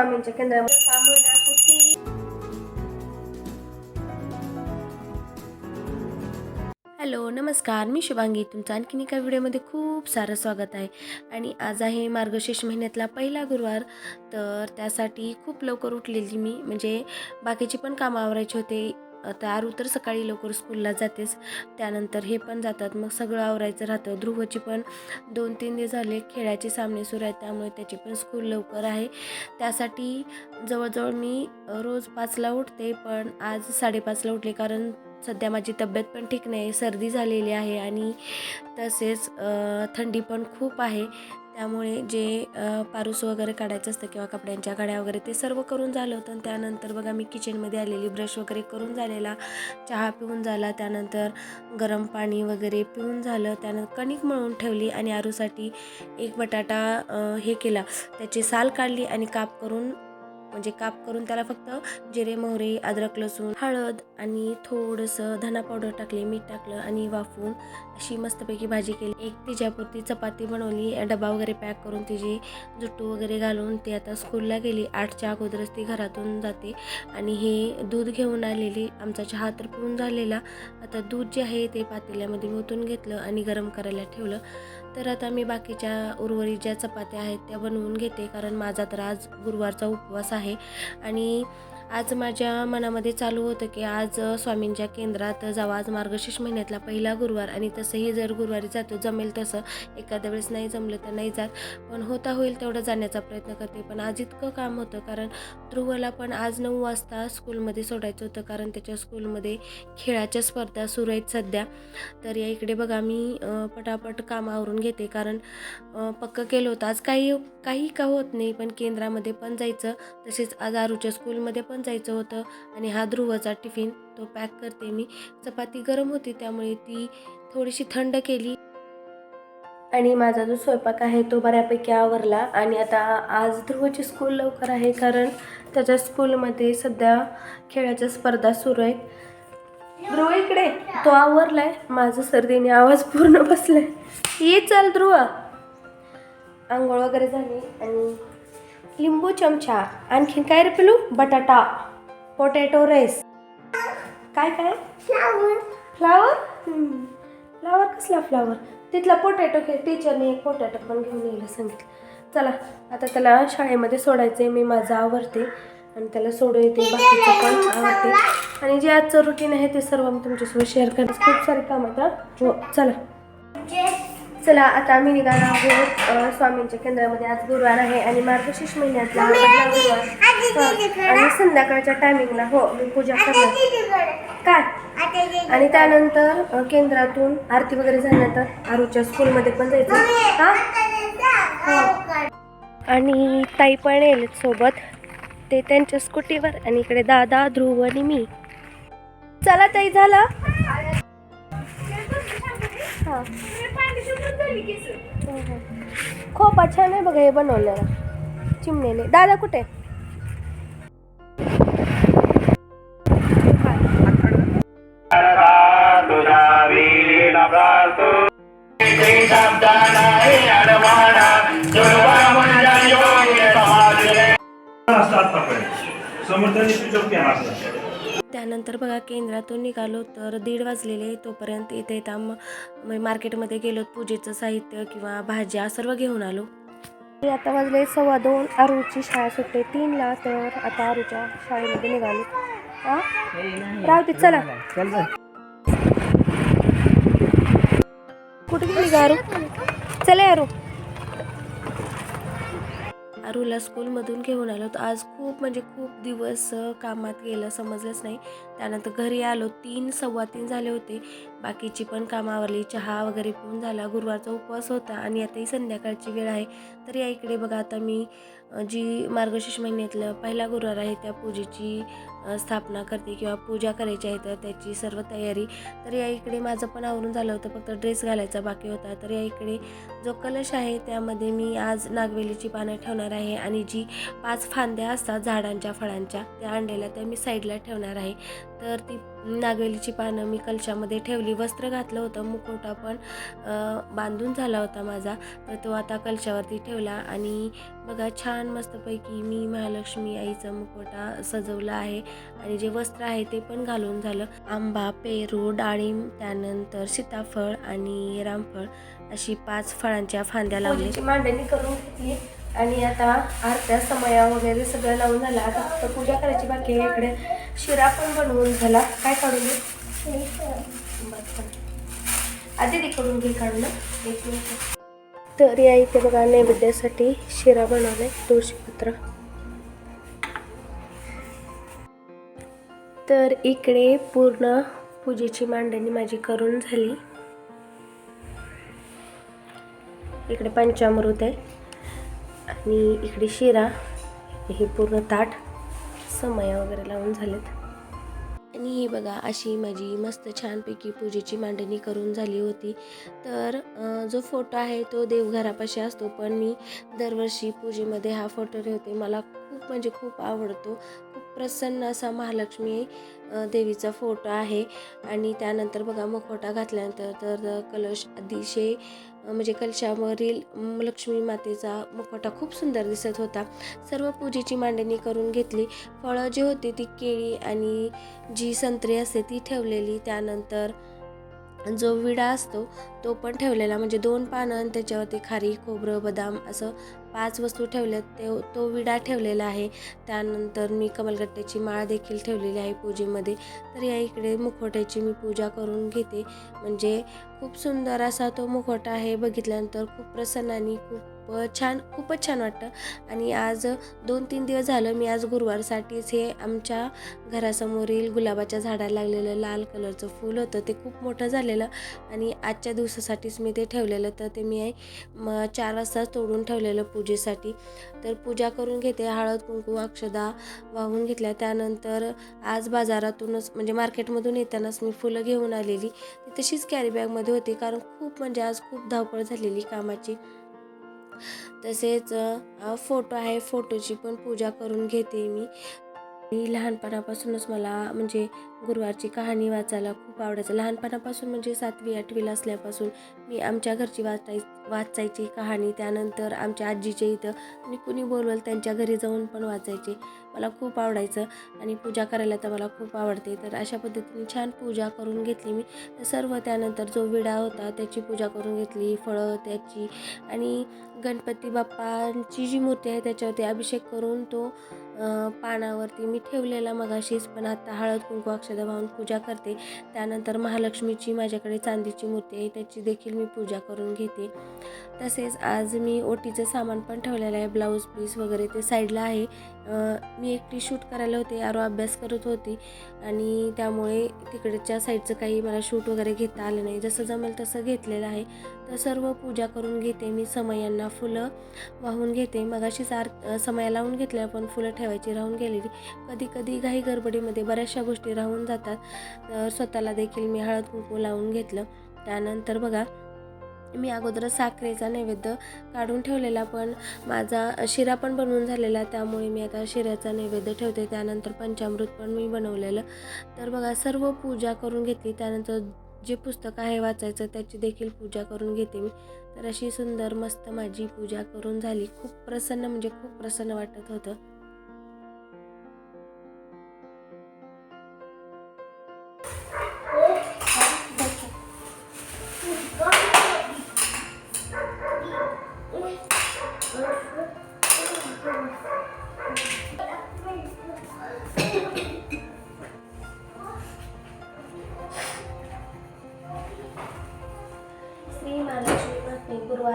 स्वामींच्या केंद्रामध्ये तांबूळनापुटी हॅलो नमस्कार. मी शुभांगी. तुमचं आणखीन एका व्हिडिओमध्ये खूप सारं स्वागत आहे. आणि आज आहे मार्गशीर्ष महिन्यातला पहिला गुरुवार. तर त्यासाठी खूप लवकर उठलेली मी. म्हणजे बाकीची पण कामं आवरायची होते. आता आरू तर सकाळी लवकर स्कूलला जातेच. त्यानंतर हे पण जातात. मग सगळं आवरायचं राहतं. ध्रुवची पण दोन तीन दिवस झाले खेळाचे सामने सुरू आहेत. त्यामुळे त्याची पण स्कूल लवकर आहे. त्यासाठी जवळजवळ मी रोज पाचला उठते. पण आज साडेपाचला उठले कारण सध्या माझी तब्येत पण ठीक नाही. सर्दी झालेली आहे आणि तसेच थंडी पण खूप आहे. त्यामुळे जे पारूस वगैरे काढायचं असतं किंवा कपड्यांच्या घड्या वगैरे ते सर्व करून झालं होतं. आणि त्यानंतर बघा मी किचनमध्ये आलेली ब्रश वगैरे करून झालेला. चहा पिऊन झाला त्यानंतर गरम पाणी वगैरे पिऊन झालं. त्यानंतर कणिक मळून ठेवली आणि आरूसाठी एक बटाटा हे केला. त्याची साल काढली आणि काप करून म्हणजे काप करून त्याला फक्त जिरे मोहरी अद्रक लसूण हळद आणि थोडंसं धना पावडर टाकले मीठ टाकलं आणि वाफवून अशी मस्तपैकी भाजी केली. एक तिच्यापुरती चपाती बनवली डबा वगैरे पॅक करून तिची जुट्टू वगैरे घालून ती आता स्कूलला गेली. आठच्या अगोदरच ती घरातून जाते आणि हे दूध घेऊन आलेली आमचा चहा तर पिऊन झालेला. आता दूध जे आहे ते पातेल्यामध्ये ओतून घेतलं आणि गरम करायला ठेवलं. तर आता मी बाकीच्या उर्वरित ज्या चपात्या आहेत त्या बनवून घेते कारण माझा तर आज गुरुवारचा उपवास आहे. आणि आज माझ्या मनामध्ये चालू होतं की आज स्वामींच्या केंद्रात जावं. आज मार्गशीर्ष महिन्यातला पहिला गुरुवार आणि तसंही जर गुरुवारी जातो जमेल तसं. एखाद्या वेळेस नाही जमलं तर नाही जात. पण होता होईल तेवढं जाण्याचा प्रयत्न करते. पण आज इतकं काम होतं कारण ध्रुवला पण आज नऊ वाजता स्कूलमध्ये सोडायचं होतं. कारण त्याच्या स्कूलमध्ये खेळाच्या स्पर्धा सुरू आहेत सध्या. तर या इकडे बघा मी पटापट काम आवरून घेते. कारण पक्कं केलं होतं. आज काही काही का होत नाही पण केंद्रामध्ये पण जायचं. तसेच आज आरूच्या स्कूलमध्ये पण जायचं होतं आणि हा ध्रुवचा टिफिन तो पॅक करते मी. चपाती गरम होती त्यामुळे ती थोडीशी थंड केली. आणि माझा जो स्वयंपाक आहे तो बऱ्यापैकी आवरला आणि आता आज ध्रुवची स्कूल लवकर आहे कारण त्याच्या स्कूलमध्ये सध्या खेळाच्या स्पर्धा सुरू आहेत. ध्रुव इकडे तो आवरलाय. माझं सर्दीने आवाज पूर्ण बसलाय. ये चल ध्रुव. आंघोळ वगैरे झाली आणि लिंबू चमचा आणखीन काय रे पिलू? बटाटा पोटॅटो राईस काय काय? फ्लावर फ्लावर कसला फ्लावर तिथला पोटॅटो घे. टीचरने एक पोटॅटो पण घेऊन यायला सांगितलं. चला आता त्याला शाळेमध्ये सोडायचं आहे मी माझं आवरते आणि त्याला सोडून येते. बाकीचं पण आवडते आणि जे आजचं रुटीन आहे ते सर्व मी तुमच्यासोबत शेअर करते. खूप सारे काम आता हो. चला. चला आता आम्ही निघालो आहोत स्वामींच्या केंद्रामध्ये. आज गुरुवार आहे आणि मार्गशीर्ष महिन्यातला गुरुवार. आणि संध्याकाळच्या टायमिंगला हो मी पूजा करणार. काय? आणि त्यानंतर केंद्रातून आरती वगैरे झाल्यानंतर आरूच्या स्कूलमध्ये पण जायचं. हो. आणि ताई पण येईल सोबत. ते त्यांच्या स्कूटीवर आणि इकडे दादा ध्रुव आणि मी. चला ताई झालं. हा. हो. खोपा छान आहे बघा हे बनवलेला. चिमणीने दादा कुठे? समर्थांनी त्यानंतर बघा केंद्रातून निघालो तर दीड वाजलेले तोपर्यंत इथे येता मार्केटमध्ये गेलो पूजेचं साहित्य किंवा भाज्या सर्व घेऊन आलो. आता वाजले सव्वा दोन. आरूची शाळा सुटते तीनला तर आता आरूच्या शाळेमध्ये निघालो. हा? राहू दे चला. कुठे निघा का आरू? चला आरू. आरूला स्कूलमधून घेऊन आलो तर आज खूप म्हणजे खूप दिवस कामात गेलं समजलंच नाही. त्यानंतर घरी आलो तीन सव्वा तीन झाले होते. बाकीची पण कामं चहा वगैरे पिऊन झाला. गुरुवारचा उपवास होता आणि आता ही संध्याकाळची वेळ आहे. तर या इकडे बघा आता मी जी मार्गशीर्ष महिन्यातलं पहिला गुरुवार आहे त्या पूजेची स्थापना करते किंवा पूजा करायची आहे तर त्याची सर्व तयारी. तर या इकडे माझं पण आवरून झालं होतं फक्त ड्रेस घालायचा बाकी होता. तर या इकडे जो कलश आहे त्यामध्ये मी आज नागवेलीची पानं ठेवणार आहे आणि जी पाच फांद्या असतात झाडांच्या फळांच्या त्या आणलेल्या त्या मी साईडला ठेवणार आहे. तर ती नागवेलीची पानं मी कलशामध्ये ठेवली. वस्त्र घातलं होतं मुकुटा पण बांधून झाला होता माझा. तर तो आता कलशावरती ठेवला आणि बघा छान मस्तपैकी मी महालक्ष्मी आईचा मुखवटा सजवला आहे आणि जे वस्त्र आहे ते पण घालून झालं. आंबा पेरू डाळिंब त्यानंतर सीताफळ आणि रामफळ अशी पाच फळांच्या फांद्या लावली मांडणी करून घेतली आणि आता आरत्या समया वगैरे सगळं लावून झालं. आता फक्त पूजा करायची बाकी आहे इकडे. शिरा पण बनवून झाला. काय काढून घे आधी तिकडून घे काढून. एक मिनिट. तर या इथे बघा नैवेद्यासाठी शिरा बनवले तुळशीपत्र. तर इकडे पूर्ण पूजेची मांडणी माझी करून झाली. इकडे पंचामृत आहे आणि इकडे शिरा हे पूर्ण ताट. समया वगैरे लावून झालेत. आणि ही बघा अशी माझी मस्त छानपैकी पूजेची मांडणी करून झाली होती. तर जो फोटो आहे तो देवघरापाशी असतो पण मी दरवर्षी पूजेमध्ये हा फोटो ठेवते. मला खूप म्हणजे खूप आवडतो. खूप प्रसन्न असा महालक्ष्मी देवीचा फोटो आहे आणि त्यानंतर बघा मुखवटा घातल्यानंतर तर कलश अतिशय म्हणजे कलशावरील लक्ष्मी मातेचा मुखवटा खूप सुंदर दिसत होता. सर्व पूजेची मांडणी करून घेतली. फळं जी होती ती केळी आणि जी संत्री असते ती ठेवलेली. त्यानंतर जो विडा असतो तो पण ठेवलेला. म्हणजे दोन पानं आणि त्याच्यावरती खारी खोबरं बदाम असं पाच वस्तू ठेवल्यात. ते तो विडा ठेवलेला आहे. त्यानंतर मी कमलगट्ट्याची माळ देखील ठेवलेली आहे पूजेमध्ये. तर या इकडे मुखवट्याची मी पूजा करून घेते. म्हणजे खूप सुंदर असा तो मुखवटा आहे. बघितल्यानंतर खूप प्रसन्न आणि खूप छान खूपच छान वाटतं. आणि आज दोन तीन दिवस झालं मी आज गुरुवारसाठीच हे आमच्या घरासमोरील गुलाबाच्या झाडाला लागलेलं लाल कलरचं फूल होतं. ते खूप मोठं झालेलं आणि आजच्या दिवसासाठीच मी ते ठेवलेलं. तर ते मी म चार वाजता तोडून ठेवलेलं पूजेसाठी. तर पूजा करून घेते हळद कुंकू अक्षदा वाहून घेतल्या. त्यानंतर आज बाजारातूनच म्हणजे मार्केटमधून येतानाच मी फुलं घेऊन आलेली. ती तशीच कॅरीबॅगमध्ये होती. कारण खूप म्हणजे आज खूप धावपळ झालेली कामाची. तसेच फोटो आहे फोटोची पण पूजा करून घेते मी. आणि लहानपणापासूनच मला म्हणजे गुरुवारची कहाणी वाचायला खूप आवडायचं. लहानपणापासून म्हणजे सातवी आठवीला असल्यापासून मी आमच्या घरची वाचाय वाचायची कहाणी त्यानंतर आमच्या आजीच्या इथं आणि कुणी बोलवलं त्यांच्या घरी जाऊन पण वाचायचे. मला खूप आवडायचं आणि पूजा करायला तर मला खूप आवडते. तर अशा पद्धतीने छान पूजा करून घेतली मी. सर्व त्यानंतर जो विडा होता त्याची पूजा करून घेतली फळं त्याची आणि गणपती बाप्पांची जी मूर्ती आहे त्याच्यावरती अभिषेक करून तो पानावरती मी ठेवलेला मगाशीच पण आता हळद कुंकू अक्षदा वाहून पूजा करते. त्यानंतर महालक्ष्मीची माझ्याकडे चांदीची मूर्ती आहे त्याची देखील मी पूजा करून घेते. तसेच आज मी ओटीचं सामान पण ठेवलेलं आहे ब्लाऊज पीस वगैरे ते साईडला आहे. मी एकटी शूट करायला होते आरो अभ्यास करत होती. आणि त्यामुळे तिकडच्या साईडचं काही मला शूट वगैरे घेता आलं नाही. जसं जमेल तसं घेतलेलं आहे. तर सर्व पूजा करून घेते मी समयांना फुलं वाहून घेते. मगाशीच आर समया लावून घेतल्या पण फुलं ठेवायची राहून गेलेली. कधी कधी घाई गडबडीमध्ये बऱ्याचशा गोष्टी राहून जातात. तर स्वतःला देखील मी हळद कुंकू लावून घेतलं. त्यानंतर बघा मी अगोदर साखरेचा नैवेद्य काढून ठेवलेला पण माझा शिरा पण बनवून झालेला त्यामुळे मी आता शिऱ्याचा नैवेद्य ठेवते. त्यानंतर पंचामृत पण मी बनवलेलं. तर बघा सर्व पूजा करून घेतली. त्यानंतर जे पुस्तक आहे वाचायचं त्याची देखील पूजा करून घेते मी. तर अशी सुंदर मस्त माझी पूजा करून झाली. खूप प्रसन्न म्हणजे खूप प्रसन्न वाटत होतं.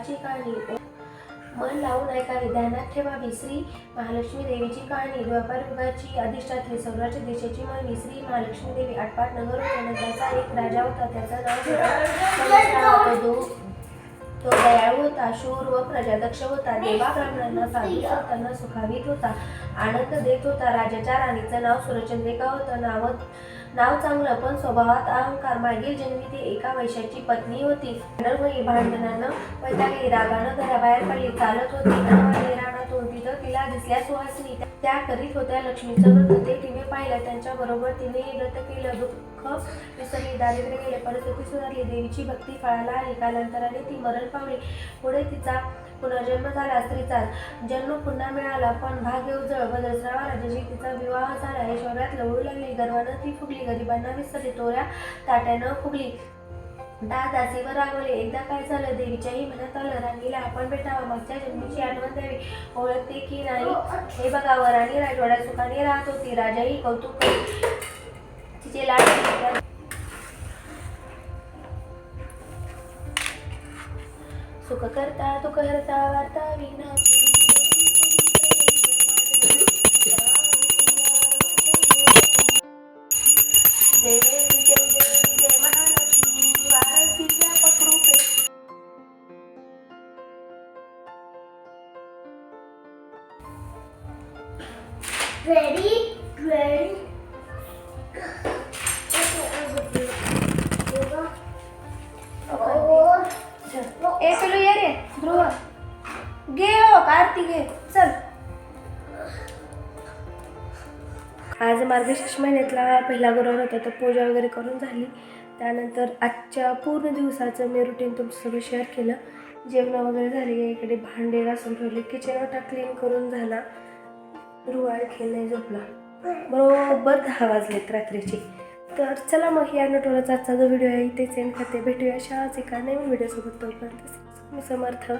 माते गुरुवारची कहाणी मन लावून ऐकावी ध्यानात ठेवावी. श्री महालक्ष्मी देवीची कहाणी द्वापार युगाची अधिष्ठात्री सौराष्ट्र देशाची म्हणवी श्री महालक्ष्मी देवी आटपाट नगर त्याचा एक राजा होता. त्याचं नाव तो तो दयाळू होता शूर व प्रजादक्ष होता. देवा ब्राह्मणांना साधू त्यांना सुखावीत होता. आनंद देत होता राजाच्या राणीचं नाव सुरचंद्रिका होतं. नाव नाव चांगलं पण स्वभावात अहंकार. मागील जन्मी ती एका वैशाची पत्नी होती. भांडण भांडणानं वैतागली. रागानं घराबाहेर पडली. चालत होती. रानातून तिथं तिला दिसल्या सुहासनी. त्या- करीत होत्या लक्ष्मीचं व्रत. ते तिने पाहिलं. त्यांच्याबरोबर तिने व्रत केलं. दुःख विसरली दारिद्र्य गेले. परिस्थिती सुधारली. देवीची भक्ती फळाला आली कालांतराने ती मरण पावली. पुढे तिचा पुनर्जन्म झाला स्त्रीचा जन्म पुन्हा मिळाला पण भाग्य उजळ बदलस्रावा राजाशी तिचा विवाह झाला ऐश्वर्यात लवळू लागली. गर्वानं ती फुगली. गरिबांना विसरली. तोऱ्या ताट्यानं फुगली. दहा दासीवर रागवले. एकदा काय झालं? देवीच्याही मनात आलं. राणीला आपण भेटावं. मागच्या जन्मीची आठवण द्यावी. ओळखते की नाही? हे बघावं राणी राजवाड्यात सुखाने राहत होती. राजाही कौतुक तिचे लाड सुख करता दुःख करता वार्ता विनाची मार्गशीर्ष महिन्यातला पहिला गुरुवार होता तर पूजा वगैरे करून झाली. त्यानंतर आजच्या पूर्ण दिवसाचं मी रुटीन तुमच्यासोबत शेअर केलं. जेवण वगैरे झाली इकडे भांडे घासून ठेवले किचन वाटा क्लीन करून झाला. रुवाळ खेळ नाही झोपला. बरोबर दहा वाजलेत रात्रीचे. तर चला मग या नटोराचा आजचा जो व्हिडिओ आहे इथे सेंड करते. भेटूया अशाच एका नवीन व्हिडिओसोबत तोपर्यंत समर्थ.